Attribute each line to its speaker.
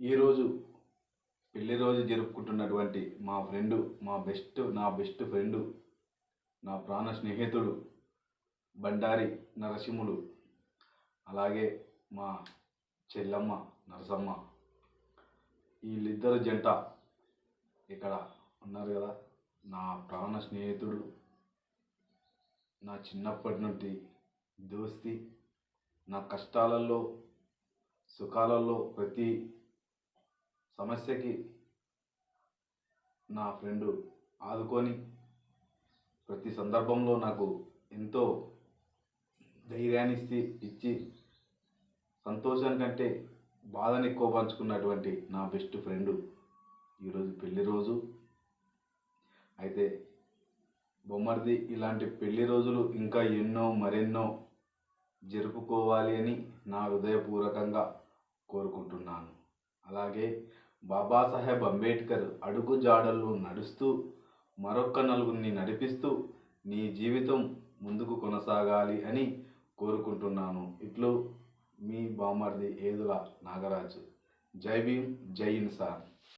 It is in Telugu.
Speaker 1: ఈరోజు పెళ్ళి రోజు జరుపుకుంటున్నటువంటి మా ఫ్రెండు మా బెస్ట్ నా బెస్ట్ ఫ్రెండు నా ప్రాణ స్నేహితుడు బండారి నరసింహుడు అలాగే మా చెల్లమ్మ నరసమ్మ వీళ్ళిద్దరు జంట ఇక్కడ ఉన్నారు కదా. నా ప్రాణ స్నేహితుడు నా చిన్నప్పటి నుండి దోస్తి నా కష్టాలలో సుఖాలలో ప్రతి సమస్యకి నా ఫ్రెండు ఆదుకొని ప్రతి సందర్భంలో నాకు ఎంతో ధైర్యాన్ని ఇచ్చి ఇచ్చి సంతోషానికంటే బాధని ఎక్కువ పంచుకున్నటువంటి నా బెస్ట్ ఫ్రెండు ఈరోజు పెళ్ళి రోజు. అయితే బొమ్మర్ది ఇలాంటి పెళ్ళి రోజులు ఇంకా ఎన్నో మరెన్నో జరుపుకోవాలి అని నా హృదయపూర్వకంగా కోరుకుంటున్నాను. అలాగే బాబాసాహెబ్ అంబేద్కర్ అడుగు జాడల్లో నడుస్తూ మరొక్క నలుగురిని నడిపిస్తూ నీ జీవితం ముందుకు కొనసాగాలి అని కోరుకుంటున్నాను. ఇట్లు మీ బామర్ది ఏదుల నాగరాజు. జై భీమ్ జై ఇన్సాన్